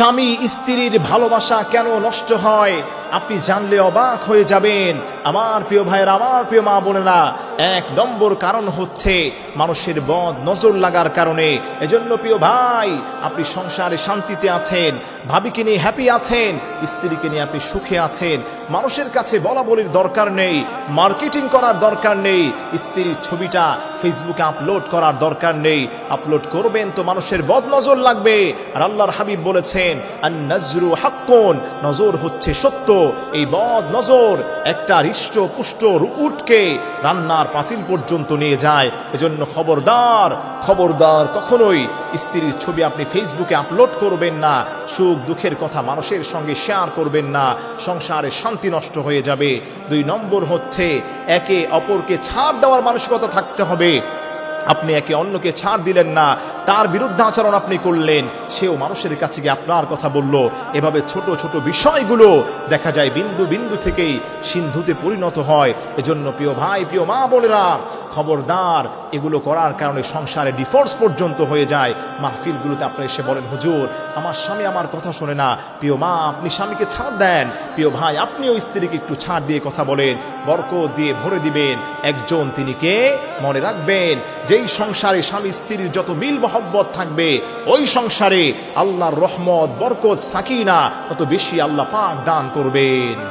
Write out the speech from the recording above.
স্বামী স্ত্রীর ভালোবাসা কেন নষ্ট হয়? আপনি জানলে অবাক হয়ে যাবেন। আমার প্রিয় ভাইয়ের, আমার প্রিয় মা বোনেরা এক নম্বর কারণ হচ্ছে মানুষের বদ নজর লাগার কারণে। এজন্য প্রিয় ভাই, আপনি সংসারে শান্তিতে আছেন, ভাবিকে নিয়ে হ্যাপি আছেন, স্ত্রীকে নিয়ে আপনি সুখে আছেন। মানুষের কাছে বলা বলির দরকার নেই মার্কেটিং করার দরকার নেই, স্ত্রীর ছবিটা ফেসবুকে আপলোড করার দরকার নেই। আপলোড করবেন তো মানুষের বদ নজর লাগবে। আর আল্লাহর হাবিব বলেছেন আর নজরু হাক্কুন নজর হচ্ছে সত্য। এই বদ নজর একটা হৃষ্ট পুষ্ট উটকে রান্নার পাতিল পর্যন্ত নিয়ে যায়। এজন্য খবরদার খবরদার কখনোই স্ত্রীর ছবি আপনি ফেসবুকে আপলোড করবেন না। সুখ, দুঃখের কথা মানুষের সঙ্গে শেয়ার করবেন না। সংসারে শান্তি নষ্ট হয়ে যাবে। দুই নম্বর হচ্ছে, একে অপরকে ছাড় দেওয়ার মানসিকতা থাকতে হবে। আপনি একে অন্যকে ছাড় দিলেন না। তার বিরুদ্ধে আচরণ আপনি করলেন। সেও মানুষের কাছে গিয়ে আপনার কথা বলল। এভাবে ছোট ছোট বিষয়গুলো দেখা যায় বিন্দু বিন্দু থেকেই সিন্ধুতে পরিণত হয়। এজন্য প্রিয় ভাই, প্রিয় মা বোনেরা খবরদার, এগুলো করার কারণে সংসারে ডিফোর্স পর্যন্ত হয়ে যায়। মাহফিলগুলোতে আপনি এসে বলেন, হুজুর, আমার স্বামী আমার কথা শোনে না। প্রিয় মা, আপনি স্বামীকে ছাড় দেন। প্রিয় ভাই, আপনিও স্ত্রীকে একটু ছাড় দিয়ে কথা বলেন। বরকত দিয়ে ভরে দিবেন। একজন তিনি কে? মনে রাখবেন, যেই সংসারে স্বামী স্ত্রীর যত মিল মহব্বত থাকবে, ওই সংসারে আল্লাহর রহমত, বরকত, সাকিনা তত বেশি আল্লাহ পাক দান করবেন।